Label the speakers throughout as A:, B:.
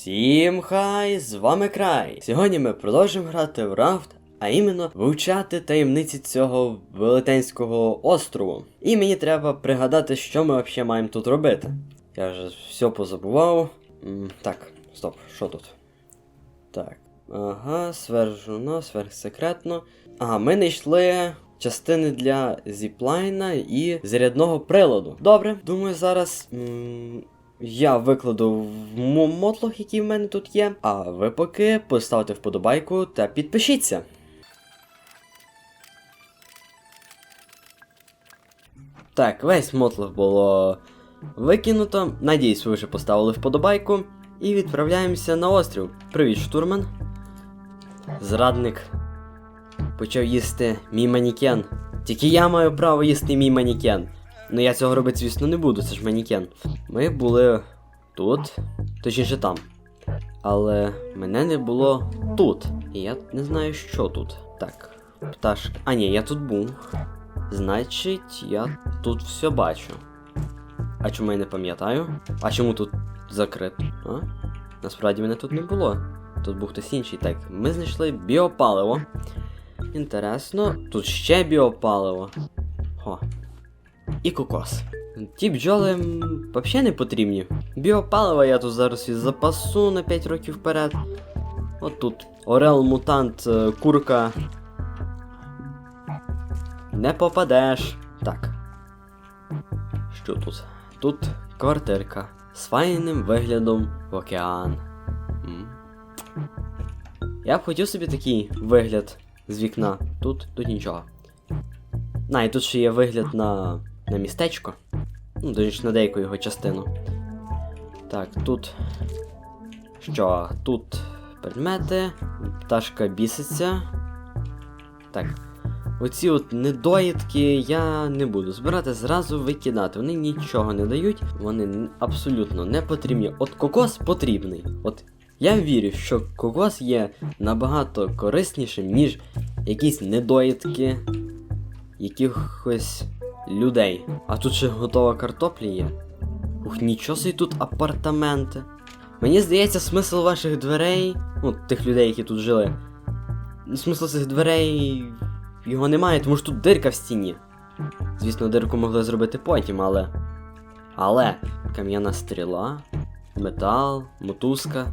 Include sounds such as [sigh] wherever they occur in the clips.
A: Всім хай, з вами край. Сьогодні ми продовжимо грати в рафт, а іменно вивчати таємниці цього велетенського острову. І мені треба пригадати, що ми взагалі маємо тут робити. Я вже все позабував. М, Так, стоп, що тут? Так. Ага, сверджено, сверхсекретно. Ага, ми знайшли частини для зіплайна і зарядного приладу. Добре, думаю, зараз. м, я викладу в мо- мотлох, який в мене тут є. А ви поки поставте вподобайку та підпишіться. Так, весь мотлох було викинуто. Надіюсь, ви вже поставили вподобайку. І відправляємося на острів. Привіт, штурман. Зрадник. Почав їсти мій манікен. Тільки я маю право їсти мій манікен. Ну я цього робити, звісно, не буду, це ж манікен. Ми були тут, точніше там. Але мене не було тут. І я не знаю, що тут. Так, пташка. А ні, я тут був. Значить, я тут все бачу. А чому я не пам'ятаю? А чому тут закрито? А? Насправді мене тут не було. Тут був хтось інший. Так, ми знайшли біопаливо. Інтересно, тут ще біопаливо. Хо. І кокос. Ті бджоли взагалі не потрібні. Біопаливо я тут зараз і запасу на 5 років вперед. От тут Орел мутант, е, курка. Не попадеш. Так. Що тут? Тут квартирка з файним виглядом в океан. М. Я б хотів собі такий вигляд з вікна. Тут, тут нічого. На, і тут ще є вигляд на, на містечко. Ну, точніше, на деяку його частину. Так, тут. Що? Тут предмети. Пташка біситься. Так. Оці от недоїдки я не буду збирати, зразу викидати. Вони нічого не дають, вони абсолютно не потрібні. От кокос потрібний. От я вірю, що кокос є набагато кориснішим, ніж якісь недоїдки якихось людей. А тут ще готова картопля є. Ух, нічого собі тут апартаменти. Мені здається, смисл ваших дверей, ну, тих людей, які тут жили. Смисл цих дверей його немає, тому що тут дирка в стіні. Звісно, дирку могли зробити потім, але. Але кам'яна стріла, метал, мотузка.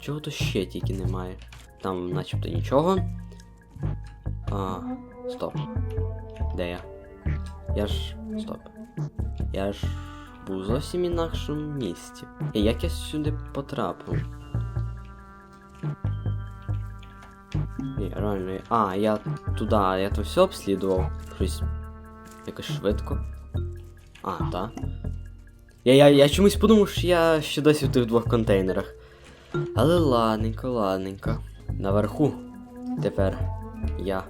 A: Чого то ще тільки немає? Там начебто нічого. А, стоп. Де я? Я ж. Стоп. Я ж був зовсім інакшому місці. І як я сюди потрапив? Ні, реально. А, я туди, я то все обслідував. Щось. Якось швидко. А, так. Я, я, я чомусь подумав, що я ще досі в тих двох контейнерах. Але ладненько, ладненько. Наверху. Тепер я.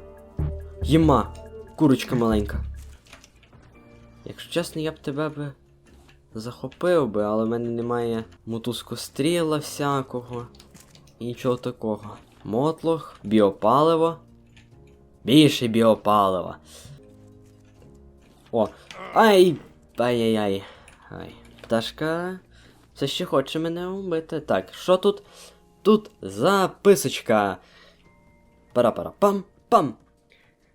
A: Єма! Курочка маленька. Якщо чесно, я б тебе би захопив би, але в мене немає мотузкостріла всякого. І нічого такого. Мотлох, біопаливо. Більше біопалива. О! Ай! Ай-яй-яй. Ай. Пташка. Все ще хоче мене вбити. Так, що тут? Тут записочка. Пара-пара-пам-пам.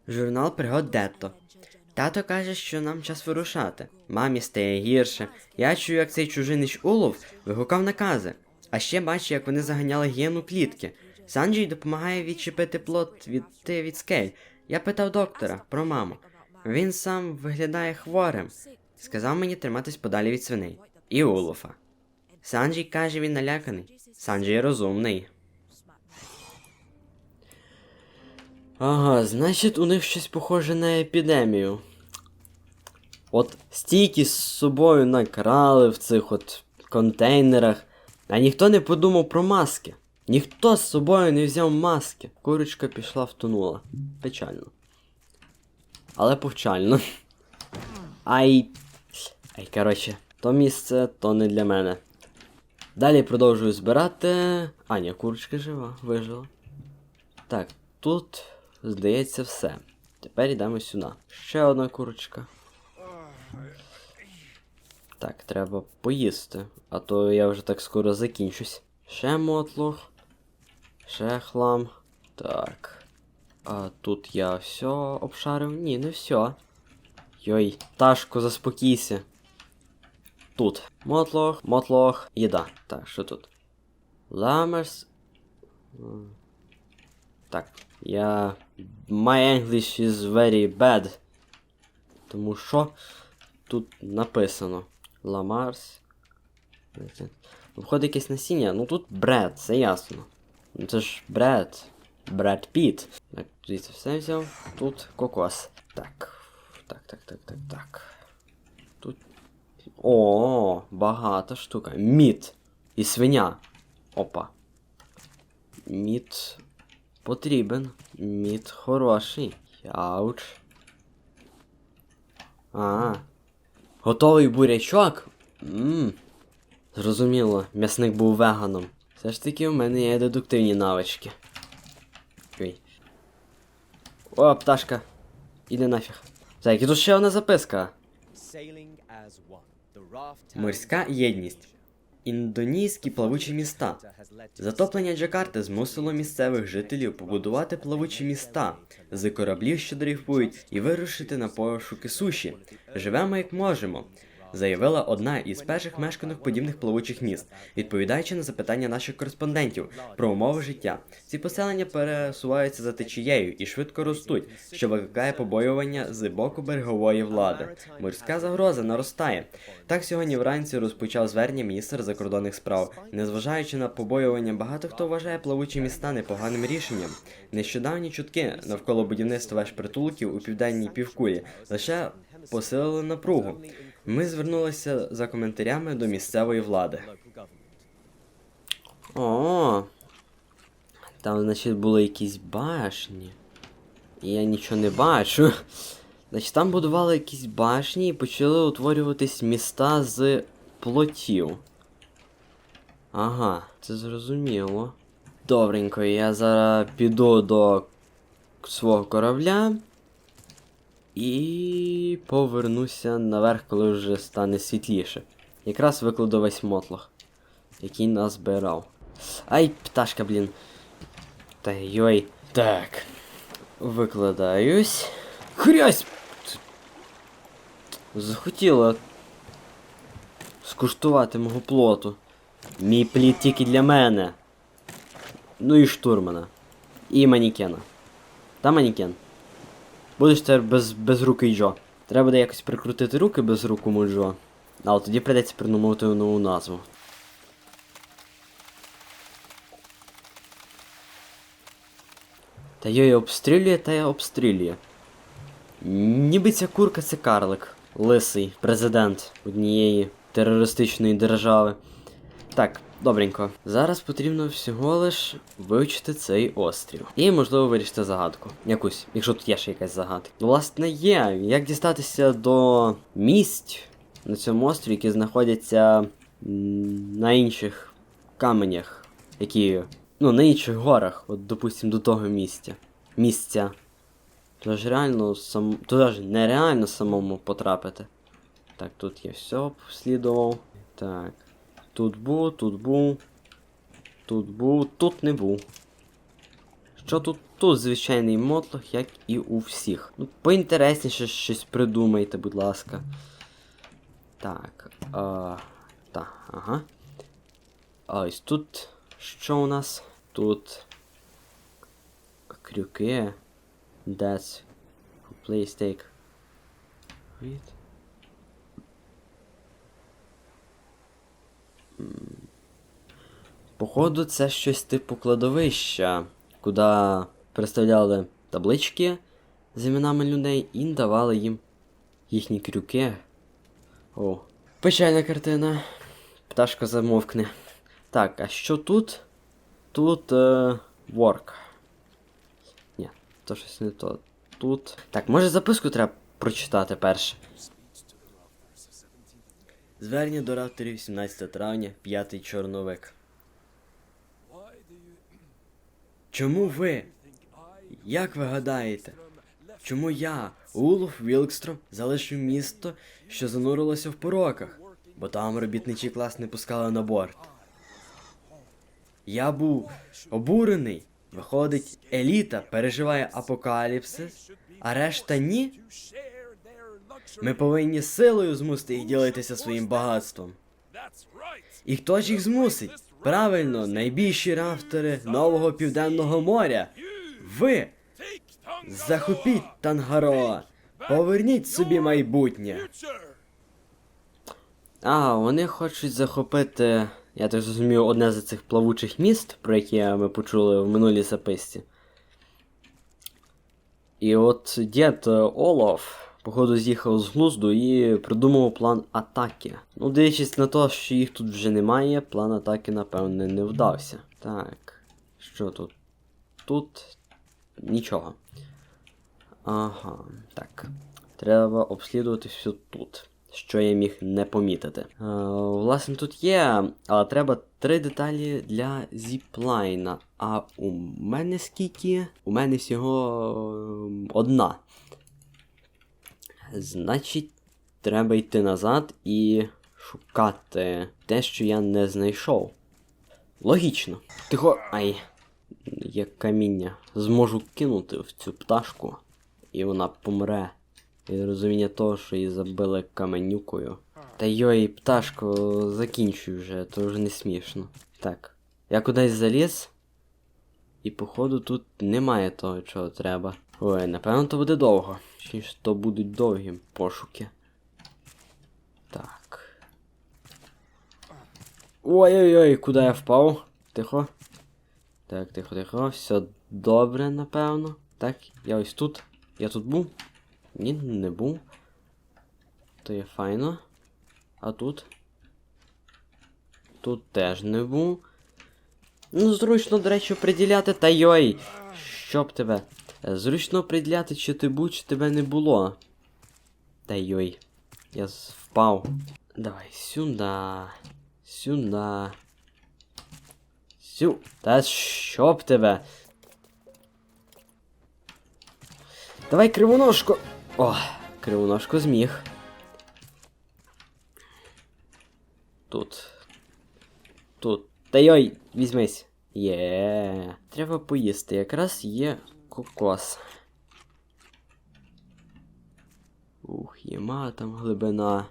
A: Журнал пригод Детто. Тато каже, що нам час вирушати. Мамі стає гірше. Я чую, як цей чужинич улов вигукав накази. А ще бачу, як вони заганяли гієну клітки. Санджій допомагає відчепити плод від, ти від скель. Я питав доктора про маму. Він сам виглядає хворим. Сказав мені триматись подалі від свиней. І Улофа. Санджій каже, він наляканий. Санджій розумний. Ага, значить, у них щось похоже на епідемію. От стільки з собою накрали в цих от контейнерах, а ніхто не подумав про маски. Ніхто з собою не взяв маски. Курочка пішла втонула. Печально. Але повчально. Ай. Ай, коротше, то місце, то не для мене. Далі продовжую збирати. А, ні, курочка жива, вижила. Так, тут, здається, все. Тепер йдемо сюди. Ще одна курочка. Так, треба поїсти, а то я вже так скоро закінчусь. Ще мотлох. Ще хлам. Так. А тут я все обшарив? Ні, не все. Йой, Ташко, заспокійся. Тут. Мотлох, мотлох, їда. Так, що тут? Ламерс. Так, я. My English is very bad. Тому що тут написано. Ламарс. Виходить якесь насіння. Ну тут бред, це ясно. Ну це ж бред. Бред Піт. Так, звідси все взяв. Тут кокос. Так. Так, так, так, так, так. Тут. О, багата штука. Мід. І свиня. Опа. Мід потрібен. Мід хороший. Яуч. А. Готовий бурячок? Ммм. Зрозуміло, м'ясник був веганом. Все ж таки у мене є дедуктивні навички. Ой. О, пташка. Іди нафіг. Так, і тут ще одна записка.
B: Морська єдність.
A: Індонійські плавучі міста. Затоплення Джакарти змусило місцевих жителів побудувати плавучі міста з кораблів, що дрейфують, і вирушити на пошуки суші. Живемо як можемо. Заявила одна із перших мешканок подібних плавучих міст, відповідаючи на запитання наших кореспондентів про умови життя. Ці поселення пересуваються за течією і швидко ростуть, що викликає побоювання з боку берегової влади. Морська загроза наростає. Так сьогодні вранці розпочав звернення міністр закордонних справ. Незважаючи на побоювання, багато хто вважає плавучі міста непоганим рішенням. Нещодавні чутки навколо будівництва веш-притулків у південній півкулі лише посилили напругу. Ми звернулися за коментарями до місцевої влади. О, там, значить, були якісь башні. І я нічого не бачу. Значить, там будували якісь башні і почали утворюватись міста з плотів. Ага, це зрозуміло. Добренько, я зараз піду до свого корабля. І повернуся наверх, коли вже стане світліше. Якраз викладу весь мотлох, який нас збирав. Ай, пташка, блін. Та йой. Так. Викладаюсь. Хрясь! Захотіла скуштувати мого плоту. Мій плід тільки для мене. Ну і штурмана. І манікена. Та манікен. Будеш тепер без, без руки Джо. Треба буде якось прикрутити руки без руку Джо. Але тоді прийдеться придумати нову назву. Та йой обстрілює та й обстрілює. Ніби ця курка це карлик. Лисий, президент однієї терористичної держави. Так, добренько. Зараз потрібно всього лиш вивчити цей острів. І, можливо, вирішити загадку. Якусь, якщо тут є ще якась загадка. Ну, власне, є. Як дістатися до місць на цьому острові, які знаходяться на інших каменях, які. Ну, на інших горах, от, допустим, до того місця. Місця. Тож реально сам. Туди ж нереально самому потрапити. Так, тут я все обслідував. Так. Тут був, тут був. Тут був, тут не був. Що тут? Тут звичайний мотлох, як і у всіх. Ну, поінтересніше щось придумайте, будь ласка. Так. А, так, ага. Ось тут. Що у нас? Тут. Крюки. That's. Play stake. Wait. Походу, це щось типу кладовища, куди представляли таблички з іменами людей і давали їм їхні крюки. О. Печальна картина. Пташка замовкне. Так, а що тут? Тут. Е, work. Ні, то щось не то. Тут. Так, може записку треба прочитати перше. Звернення до равторів 17 травня, 5 чорновик. Чому ви? Як ви гадаєте? Чому я, Улов Вілкстром, залишив місто, що занурилося в пороках, бо там робітничий клас не пускали на борт? Я був обурений. Виходить, еліта переживає апокаліпсис, а решта ні. Ми повинні силою змусити їх ділитися своїм багатством. І хто ж їх змусить? Правильно, найбільші рафтери нового південного моря. Ви захопіть Тангароа, поверніть собі майбутнє. А, вони хочуть захопити, я так зрозумів, одне з цих плавучих міст, про яке ми почули в минулій записці. І от дід Олаф, походу, з'їхав з глузду і придумав план атаки. Ну, дивлячись на те, що їх тут вже немає, план атаки, напевне, не вдався. Так, що тут? Тут нічого. Ага, так. Треба обслідувати все тут, що я міг не помітити. Е, власне, тут є, але треба три деталі для зіплайна. А у мене скільки? У мене всього ем, одна. Значить, треба йти назад і шукати те, що я не знайшов. Логічно. Тихо. Ай. Як каміння. Зможу кинути в цю пташку, і вона помре. Від розуміння того, що її забили каменюкою. Та йой, пташко, закінчуй вже, то вже не смішно. Так. Я кудись заліз. І походу тут немає того, чого треба. Ой, напевно, то буде довго. Чи то будуть довгі пошуки. Так. Ой-ой-ой, куди я впав? Тихо. Так, тихо, тихо. Все добре, напевно. Так, я ось тут. Я тут був? Ні, не був. То є файно. А тут? Тут теж не був. Ну, зручно, до речі, приділяти. Та йой! Щоб тебе. Е, Зручно приділяти, чи ти був, чи тебе не було. Та йой. Я впав. Давай сюди. Сюди. Сю. Та щоб тебе. Давай кривоножку. О, кривоножку зміг. Тут. Тут. Та йой, візьмись. Є. Треба поїсти. Якраз є кокос. Ух, єма там глибина.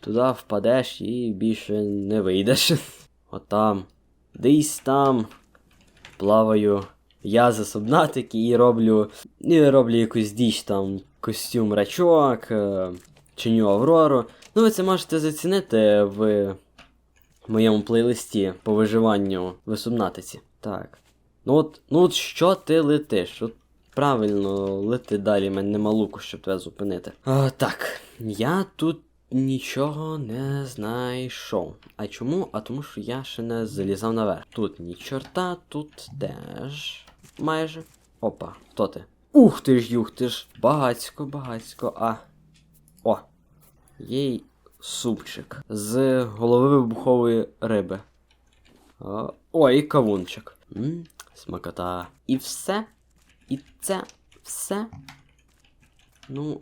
A: Туди впадеш і більше не вийдеш. [laughs] Отам. Десь там. Плаваю. Я за субнатики і роблю. І роблю якусь діч там. Костюм рачок, е, чиню Аврору. Ну, ви це можете зацінити в моєму плейлисті по виживанню в субнатиці. Так. Ну от, ну от що ти летиш? От правильно лети далі, мене нема луку, щоб тебе зупинити. А, так, я тут нічого не знайшов. А чому? А тому що я ще не залізав наверх. Тут ні чорта, тут теж. Майже. Опа, хто ти? Ух ти ж, юх ти ж. Багацько, багацько, а. О. Єй супчик з голови вибухової риби. О, і кавунчик. Смакота. І все. І це все. Ну.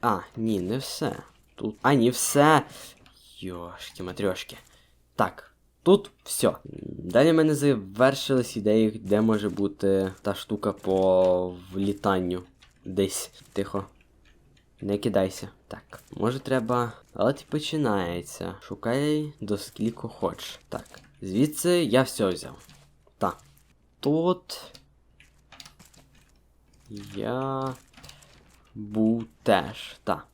A: А, ні, не все. Тут. А, ні, все. Йошки, матрьошки. Так, тут все. Далі в мене завершились ідеї, де може бути та штука по влітанню. Десь. Тихо. Не кидайся. Так, може треба. Але ти починається. Шукай до скільки хочеш. Так. Звідси я все взяв. Так. Тут. Я. Був теж. Так.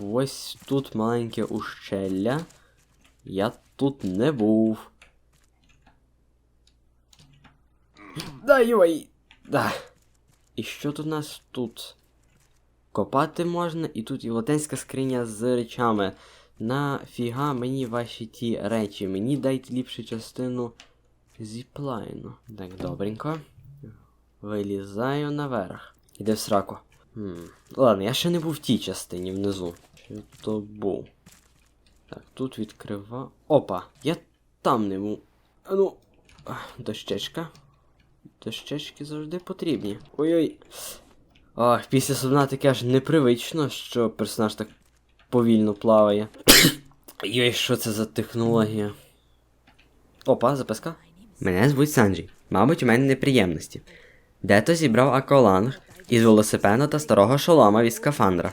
A: Ось тут маленьке ущелля. Я тут не був. Да йой! Да. І що тут у нас тут? Копати можна, і тут і латинська скриня з речами. Нафіга мені ваші ті речі? Мені дайте ліпше частину зіплайну. Так, добренько. Вилізаю наверх. Іде в сраку. Хм. Ладно, я ще не був в тій частині внизу. Чи то був? Так, тут відкрива. Опа! Я там не був. А ну. Дощечка. Дощечки завжди потрібні. Ой-ой. Ах, після судна таке аж непривично, що персонаж так повільно плаває. [coughs] Йой, що це за технологія? Опа, записка.
B: Мене звуть Санджі. Мабуть, у мене неприємності. Дето зібрав акваланг із велосипеда та старого шолома від скафандра.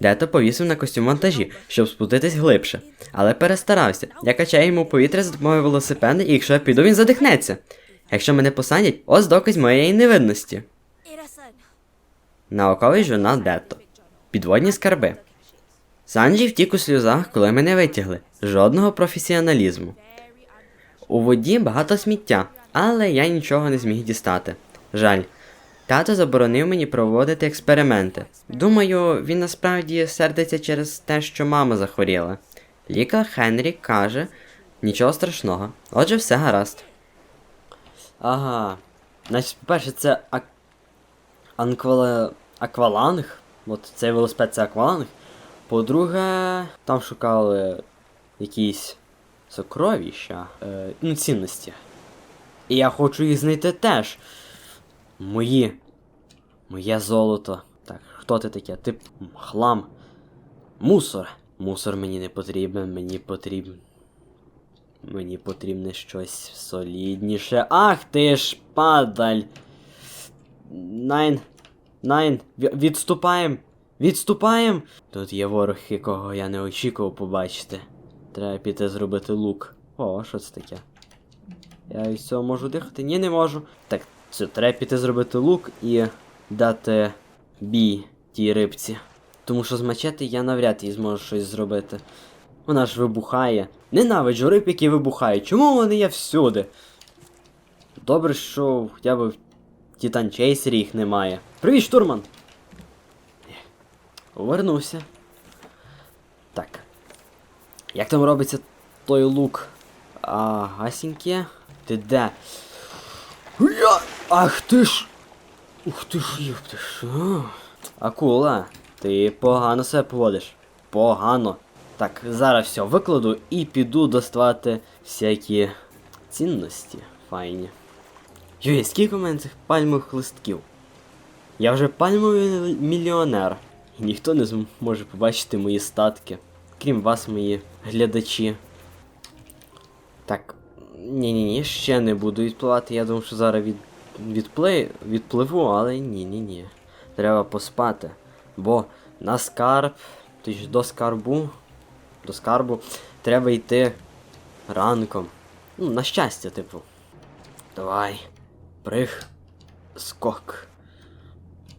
B: Дето повісив на костюм вантажі, щоб спуститись глибше, але перестарався. Я качаю йому повітря за допомогою велосипеда, і якщо я піду, він задихнеться. Якщо мене посадять, ось доказ моєї невинності. Науковий журнал Детто. Підводні скарби. Санджі втік у сльозах, коли мене витягли. Жодного професіоналізму. У воді багато сміття, але я нічого не зміг дістати. Жаль. Тато заборонив мені проводити експерименти. Думаю, він насправді сердиться через те, що мама захворіла. Лікар Хенрі каже, нічого страшного. Отже, все гаразд.
A: Ага. Значить, по-перше, це ак... анквала... акваланг. От цей велосипед це акваланг. По-друге, там шукали якісь сокровища, е, ну, цінності. І я хочу їх знайти теж. Мої. Моє золото. Так, хто ти таке? Ти хлам. Мусор. Мусор мені не потрібен, мені потрібен. Мені потрібне щось солідніше. Ах ти ж падаль. Найн. Найн. ві- Відступаєм. Відступаєм. Тут є ворог, якого я не очікував побачити. Треба піти зробити лук. О, що це таке? Я від цього можу дихати? Ні, не можу. Так, це треба піти зробити лук і дати бій тій рибці. Тому що з мачети я навряд і зможу щось зробити. Вона ж вибухає. Ненавиджу риб, які вибухають. Чому вони є всюди? Добре, що хоча б в Титан Чейсері їх немає. Привіт, штурман! Повернувся. Як там робиться той лук? А, гасіньке. Ти де? Ах ти ж! Ух ти ж, їх ти ж. Акула, ти погано себе поводиш. Погано. Так, зараз все викладу і піду доставати всякі цінності файні. Йой, скільки у мене цих пальмових листків? Я вже пальмовий мільйонер. І ніхто не зможе побачити мої статки. Крім вас, мої глядачі. Так. Ні-ні-ні, ще не буду відпливати. Я думав, що зараз від... відплив... відпливу, але ні-ні-ні. Треба поспати. Бо на скарб, тобто до скарбу, до скарбу треба йти ранком. Ну, на щастя, типу. Давай. Прих. Скок.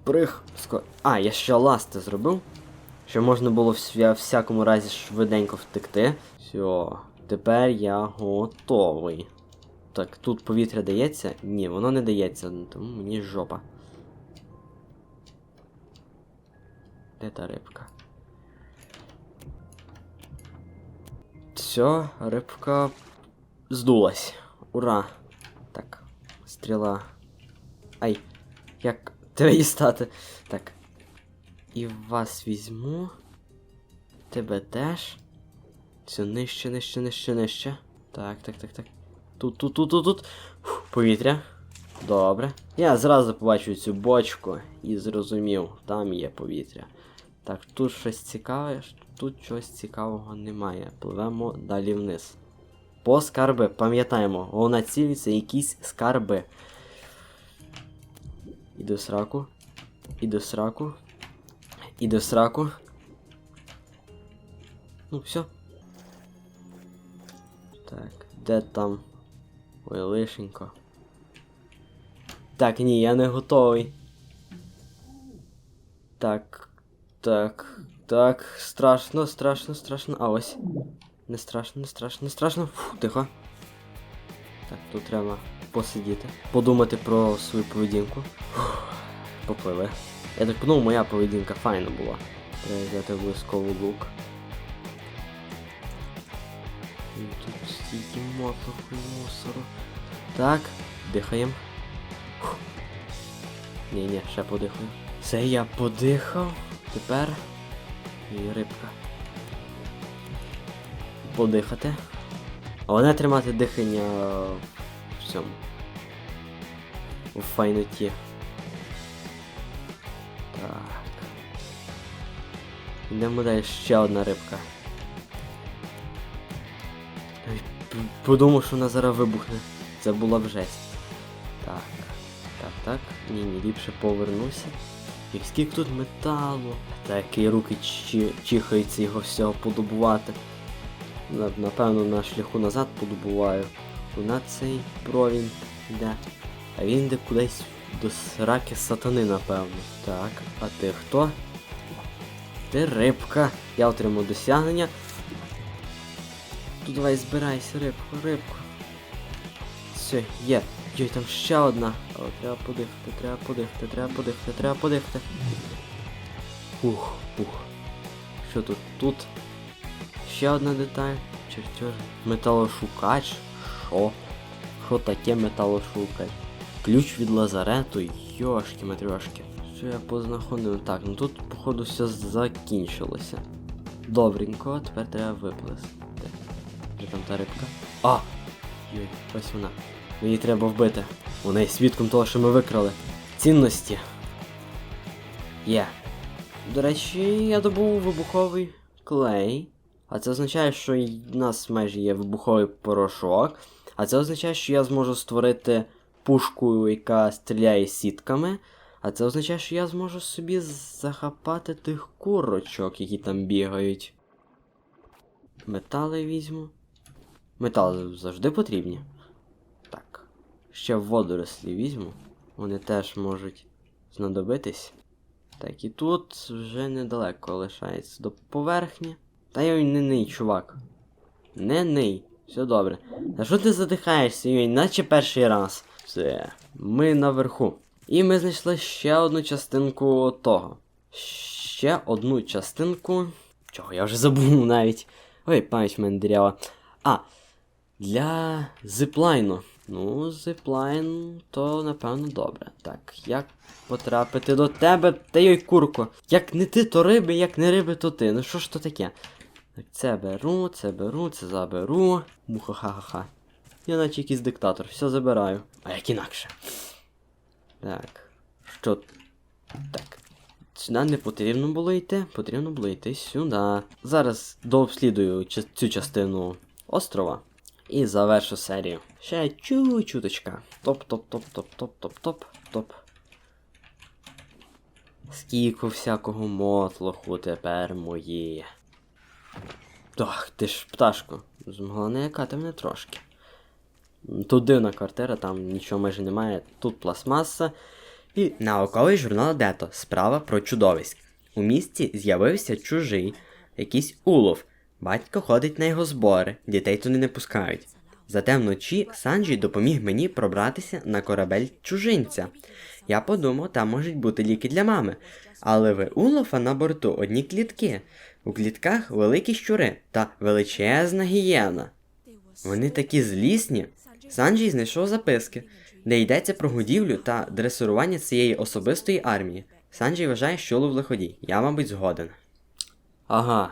A: Прих. Скок. А, я ще ласти зробив. Щоб можна було в всякому разі швиденько втекти. Все, тепер я готовий. Так, тут повітря дається? Ні, воно не дається, тому мені жопа. Де та рибка? Все, рибка здулась. Ура! Так, стріла. Ай, як тебе дістати? Так. І вас візьму. Тебе теж. Все, нижче, нижче, нижче, нижче. Так, так, так, так. Тут, тут, тут, тут, тут. Фух, повітря. Добре. Я зразу побачив цю бочку і зрозумів, там є повітря. Так, тут щось цікаве, тут чогось цікавого немає. Пливемо далі вниз. По скарби, пам'ятаємо, головна ціль це якісь скарби. Іду сраку. Іду сраку. Іду в сраку. Ну, все. Так, де там? Ой, лишенько. Так, ні, я не готовий. Так. Так. Так. Страшно, страшно, страшно. А ось. Не страшно, не страшно, не страшно. Фу, тихо. Так, тут треба посидіти. Подумати про свою поведінку. Фух, Попливи. Я так подумав, моя поведінка файна була. Треба взяти обов'язково лук. Тут стільки мотлоху і мусору. Так, дихаємо. Ні, ні, ще подихаю. Це я подихав. Тепер. І рибка. Подихати. Головне тримати дихання в цьому. У файноті. Йдемо далі ще одна рибка. Подумав, що вона зараз вибухне. Це була б жесть. Так. Так, так. Ні, ні, ліпше повернуся. І скільки тут металу. Та які руки чихаються його всього подобувати. Напевно, на шляху назад подобуваю. На цей провін йде. А він йде кудись до сраки сатани, напевно. Так, а ти хто? Ти рибка. Я отримав досягнення. Тут давай збирайся, рибку, рибку. Все, є. Йой, там ще одна. Але треба подихати, треба подихати, треба подихати, треба подихати. Ух, ух. Що тут? Тут ще одна деталь. Чертеж. Металошукач. Що? Що таке металошукач? Ключ від лазарету, йошки матрьошки. Що я познаходив? Так, ну тут, походу, все закінчилося. Добренько, тепер треба виплисти. Де там та рибка? А! Йой, ось вона. Її треба вбити. Вона є свідком того, що ми викрали. Цінності. Є. До речі, я добув вибуховий клей. А це означає, що в нас майже є вибуховий порошок. А це означає, що я зможу створити пушку, яка стріляє сітками. А це означає, що я зможу собі захапати тих курочок, які там бігають. Метали візьму. Метали завжди потрібні. Так. Ще водорослі візьму. Вони теж можуть знадобитись. Так, і тут вже недалеко лишається до поверхні. Та йой не ний, чувак. Не ний. Все добре. А що ти задихаєшся, йой, наче перший раз. Все, ми наверху. І ми знайшли ще одну частинку того. Ще одну частинку. Чого я вже забув навіть. Ой, пам'ять в мене дірява. А, для зиплайну. Ну, зиплайн, то напевно добре. Так, як потрапити до тебе? Та йой, курко. Як не ти, то риби, як не риби, то ти. Ну що ж то таке? Так, це беру, це беру, це заберу. Муха-ха-ха-ха. Я наче якийсь диктатор, все забираю. А як інакше. Так. Що? Так. Сюди не потрібно було йти, потрібно було йти сюди. Зараз дообслідую цю частину острова і завершу серію. Ще чу-чуточка. Топ-топ-топ-топ-топ-топ-топ-топ. Скільки всякого мотлоху тепер моє. Ах, ти ж пташко, змогла не якати мене трошки. Тут дивна квартира, там нічого майже немає, тут пластмаса. І науковий журнал Дето. Справа про чудовиськ. У місті з'явився чужий, якийсь улов. Батько ходить на його збори, дітей туди не пускають. Зате вночі Санджі допоміг мені пробратися на корабель чужинця. Я подумав, там можуть бути ліки для мами. Але в Улофа на борту одні клітки. У клітках великі щури та величезна гієна. Вони такі злісні. Санджій знайшов записки, де йдеться про годівлю та дресирування цієї особистої армії. Санджій вважає, що улов лиходій. Я, мабуть, згоден. Ага.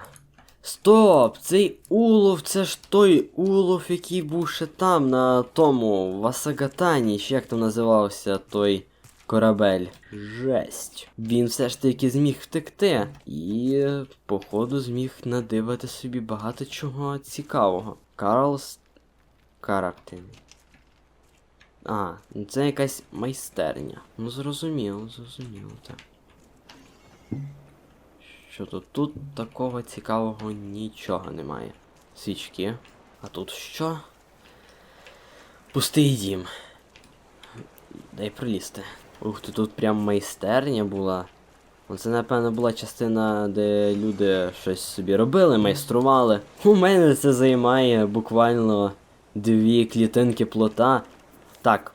A: Стоп! Цей улов, це ж той улов, який був ще там, на тому Васагатані, чи як там називався той корабель. Жесть. Він все ж таки зміг втекти. І, походу, зміг надивити собі багато чого цікавого. Карлс Карактин. А, це якась майстерня. Ну зрозуміло, зрозуміло, так. Що тут? Тут такого цікавого нічого немає. Свічки. А тут що? Пустий дім. Дай пролізти. Ух ти, тут прям майстерня була. Оце, напевно, була частина, де люди щось собі робили, майстрували. У мене це займає буквально дві клітинки плота. Так.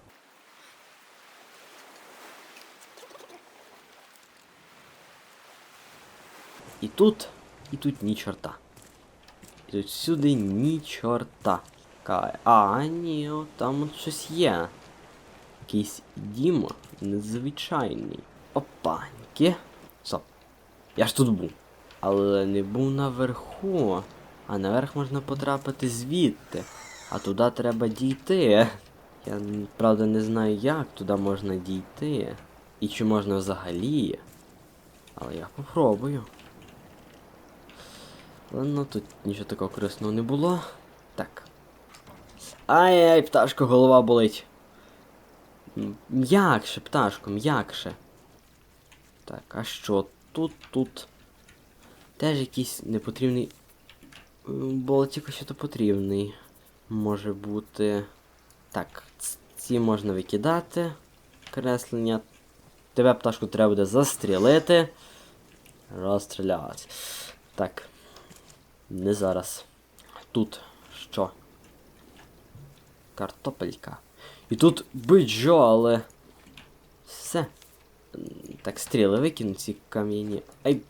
A: І тут, і тут ні чорта. І тут сюди ні чорта. А, ні, там щось є. Якийсь дім незвичайний. Опаньки. Стоп. Я ж тут був. Але не був наверху. А наверх можна потрапити звідти. А туди треба дійти. Я правда не знаю, як туди можна дійти. І чи можна взагалі. Але я попробую. Ладно, тут нічого такого корисного не було. Так. Ай-яй, пташко, голова болить. М'якше, пташко, м'якше. Так, а що? Тут, тут. Теж якийсь непотрібний. М, Болтик що то потрібний. Може бути. Так, ці можна викидати. Креслення. Тебе пташку треба буде застрілити. Розстріляти. Так. Не зараз. Тут що? Картопелька. І тут биджо, але. Все. Так, стріли викину ці кам'яні. Ай,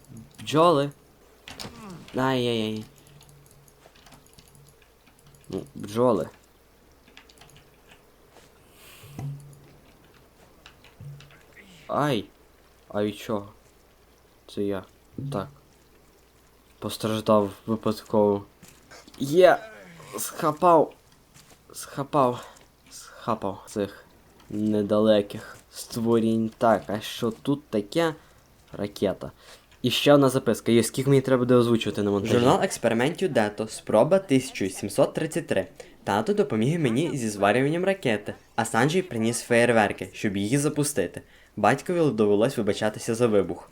A: бджоли. Ай-яй-яй. Ну, бджоли. Ай. А від чого? Це я. Так. Постраждав випадково. Є! Схапав. Схапав. Схапав цих недалеких створінь. Так, а що тут таке? Ракета. І ще одна записка. Є скільки мені треба буде озвучувати на монтажі?
B: Журнал експериментів Дето, спроба 1733. Тато допоміг мені зі зварюванням ракети, а Санджій приніс феєрверки, щоб її запустити. Батькові довелось вибачатися за вибух.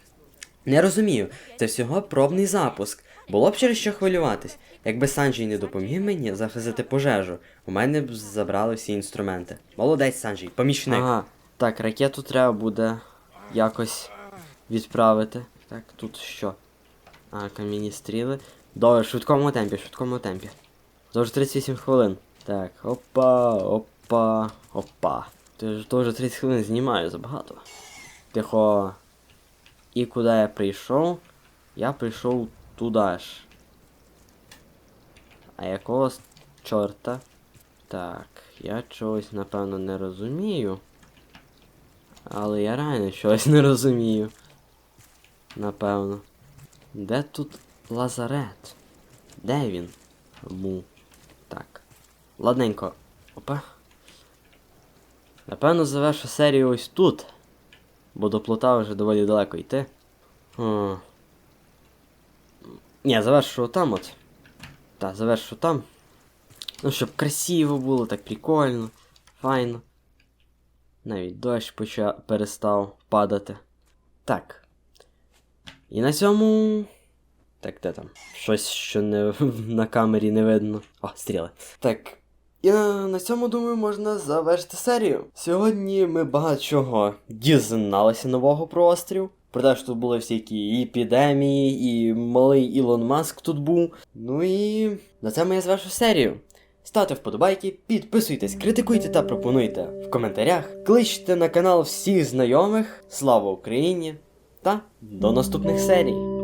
B: Не розумію, це всього пробний запуск. Було б через що хвилюватись. Якби Санджій не допоміг мені загасити пожежу, у мене б забрали всі інструменти. Молодець, Санджій, помічник.
A: Ага, так, ракету треба буде якось відправити. Так, тут що? А, кам'яні стріли. Добре, в швидкому темпі, в швидкому темпі. Тож 38 хвилин. Так, опа, опа, опа. Ти ж теж 30 хвилин знімаю забагато. Тихо. І куди я прийшов? Я прийшов туди ж. А якого чорта? Так, я чогось напевно не розумію. Але я реально щось не розумію. Напевно. Де тут лазарет? Де він? Му. Так. Ладненько. Опа. Напевно, завершу серію ось тут. Бо до плота вже доволі далеко йти. О. Ні, завершу там от. Так, завершу там. Ну, щоб красиво було, так прикольно, файно. Навіть дощ поча... перестав падати. Так. І на цьому. Так, де там? Щось, що не на камері не видно. О, стріли. Так. І на, цьому, думаю, можна завершити серію. Сьогодні ми багато чого дізналися нового про острів. Про те, що тут були всякі епідемії, і малий Ілон Маск тут був. Ну і на цьому я завершу серію. Ставте вподобайки, підписуйтесь, критикуйте та пропонуйте в коментарях, кличте на канал всіх знайомих. Слава Україні! Та до наступних серій!